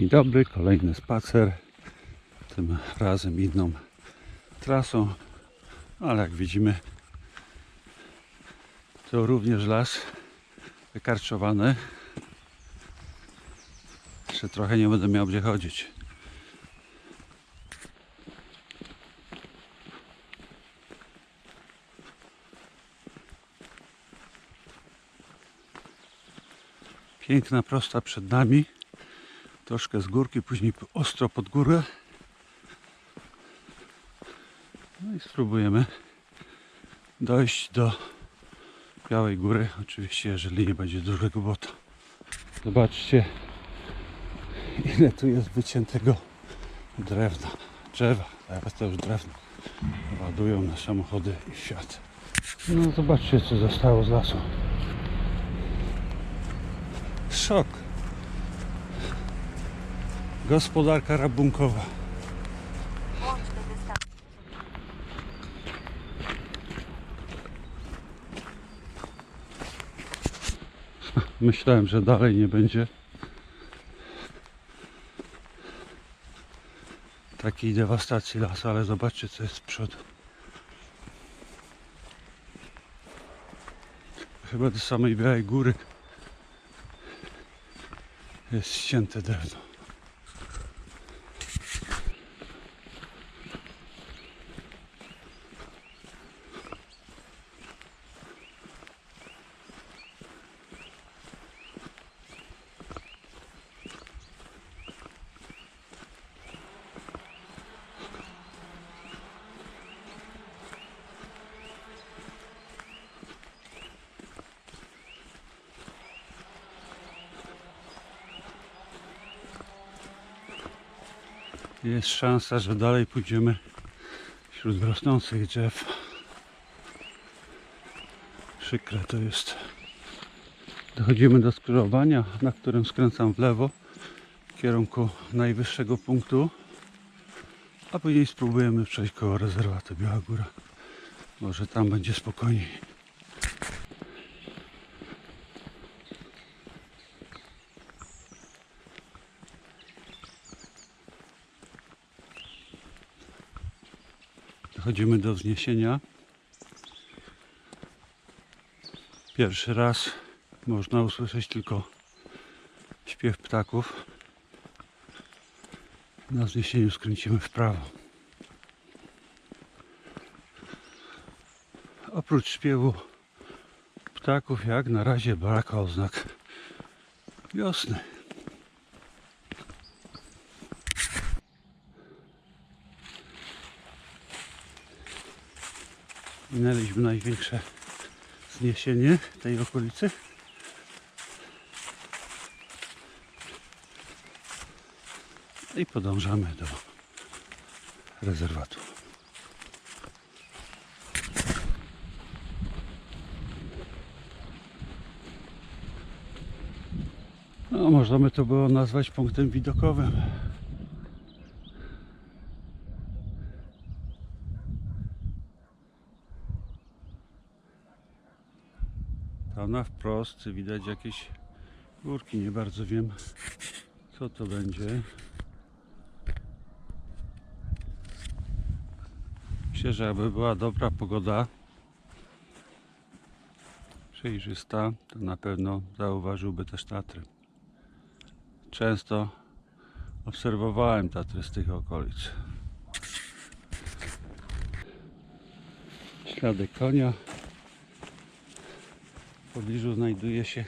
Dzień dobry, kolejny spacer. Tym razem inną trasą, ale jak widzimy, to również las wykarczowany. Jeszcze trochę nie będę miał gdzie chodzić. Piękna prosta przed nami. Troszkę z górki, później ostro pod górę. No i spróbujemy dojść do Białej Góry. Oczywiście, jeżeli nie będzie dużego bota. Zobaczcie, ile tu jest wyciętego drewna, drzewa, teraz to już drewno. Ładują na samochody i świat. No zobaczcie, co zostało z lasu. Szok. Gospodarka rabunkowa. Myślałem, że dalej nie będzie takiej dewastacji lasu, ale zobaczcie co jest z przodu. Chyba do samej Białej Góry jest ścięte drewno. Jest szansa, że dalej pójdziemy wśród rosnących drzew. Przykre to jest. Dochodzimy do skrzyżowania, na którym skręcam w lewo w kierunku najwyższego punktu. A później spróbujemy przejść koło rezerwatu Biała Góra. Może tam będzie spokojniej. Dochodzimy do wzniesienia. Pierwszy raz można usłyszeć tylko śpiew ptaków. Na wzniesieniu skręcimy w prawo. Oprócz śpiewu ptaków, jak na razie brak oznak wiosny. Minęliśmy największe zniesienie tej okolicy. I podążamy do rezerwatu. No, można by to było nazwać punktem widokowym. Tam na wprost widać jakieś górki. Nie bardzo wiem, co to będzie. Myślę, że jakby była dobra pogoda, przejrzysta, to na pewno zauważyłby też Tatry. Często obserwowałem Tatry z tych okolic. Ślady konia. W pobliżu znajduje się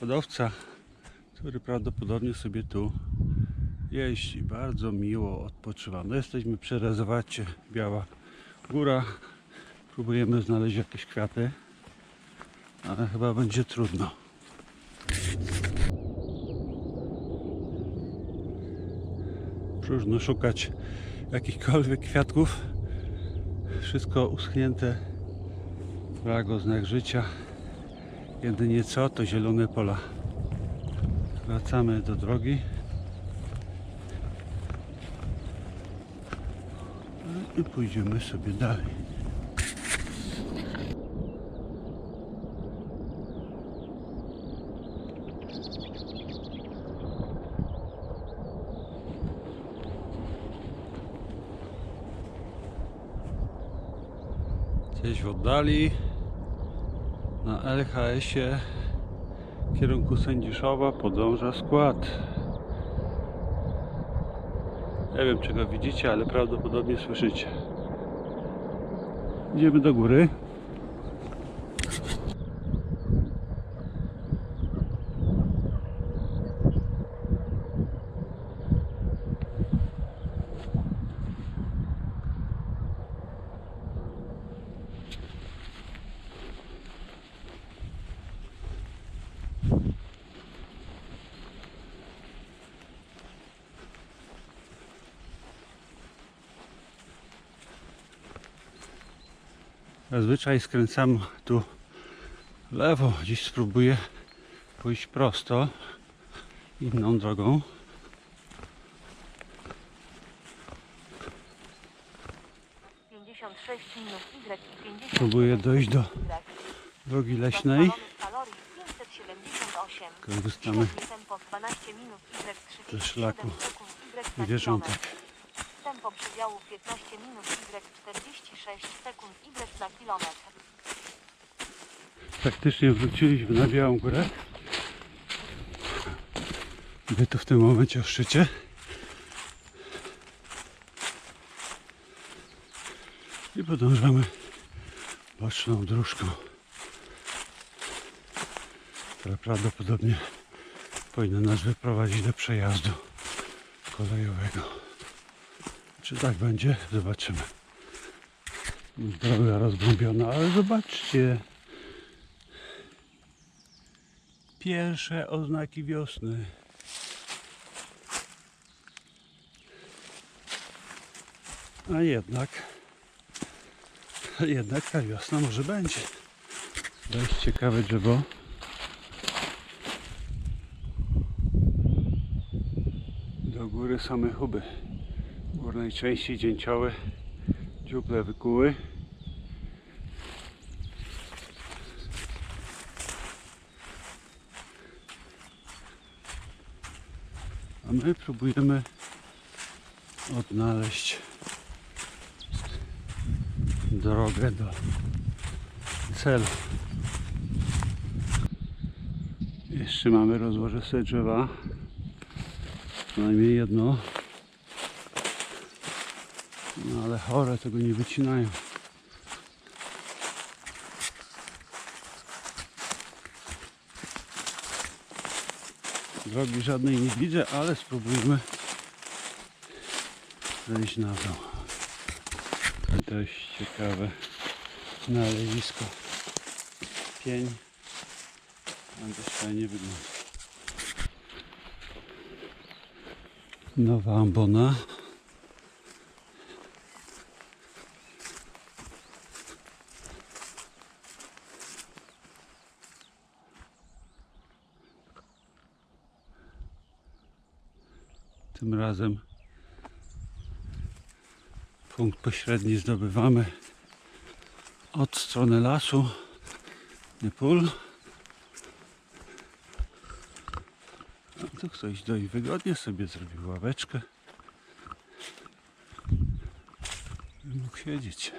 hodowca, który prawdopodobnie sobie tu jeździ. Bardzo miło odpoczywa. No jesteśmy przy rezerwacie Biała Góra. Próbujemy znaleźć jakieś kwiaty, ale chyba będzie trudno. Próżno szukać jakichkolwiek kwiatków. Wszystko uschnięte. Brak oznak życia. Jedynie co to zielone pola. Wracamy do drogi. No I pójdziemy sobie dalej. Gdzieś w oddali na LHS-ie w kierunku Sędziszowa podąża skład. Nie wiem czy go widzicie, ale prawdopodobnie słyszycie. Idziemy do góry. Zazwyczaj skręcam tu lewo. Dziś spróbuję pójść prosto inną drogą. Y i 50 Próbuję dojść do Y. drogi leśnej. Dozwolonych kalorii 578. Korzystamy Średnie tempo 12 minut Y 37 ze szlaku sekund Y na wierzątek. kilometr. Tempo przedziału 15 minut Y 46 sekund Y na kilometr. Praktycznie wróciliśmy na Białą Górę. Mówię tu w tym momencie o szczycie. I podążamy boczną dróżką, która prawdopodobnie powinna nas wyprowadzić do przejazdu kolejowego. Czy tak będzie? Zobaczymy. Droga rozbombiona, ale zobaczcie. Pierwsze oznaki wiosny. A jednak, jednak ta wiosna może będzie. Dość ciekawe drzewo. Do góry same chuby. Górnej części dzięcioły, dziuple wykuły. A my próbujemy odnaleźć drogę do celu. Jeszcze mamy rozłoże drzewa. Co najmniej jedno. No ale chore tego nie wycinają. Drogi żadnej nie widzę, ale spróbujemy zejść na dół. Dość ciekawe znalezisko. Pień. A dość fajnie wygląda. Nowa ambona. Razem punkt pośredni zdobywamy od strony lasu, nie pól. A tu ktoś dość wygodnie sobie zrobił ławeczkę. Mógł siedzieć.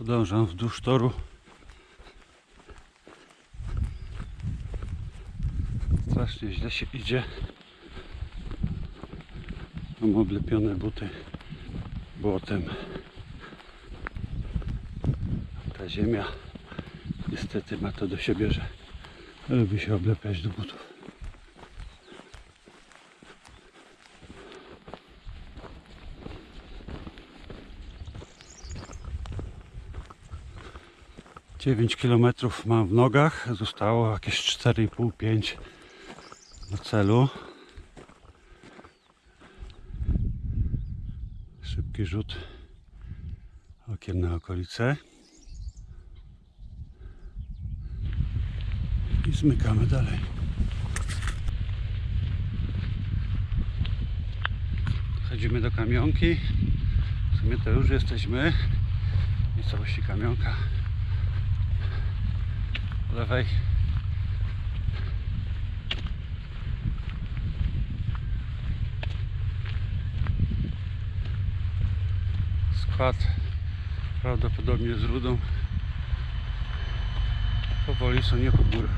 Podążam wzdłuż toru. Strasznie źle się idzie. Mam oblepione buty błotem. Ta ziemia niestety ma to do siebie, że lubi się oblepiać do butów. Dziewięć kilometrów mam w nogach, zostało jakieś 4,5-5 do celu. Szybki rzut okiem na okolice. I zmykamy dalej. Chodzimy do kamionki. W sumie to już jesteśmy. Całości kamionka lewej. Skład prawdopodobnie z rudą. Powoli są nie pod górę.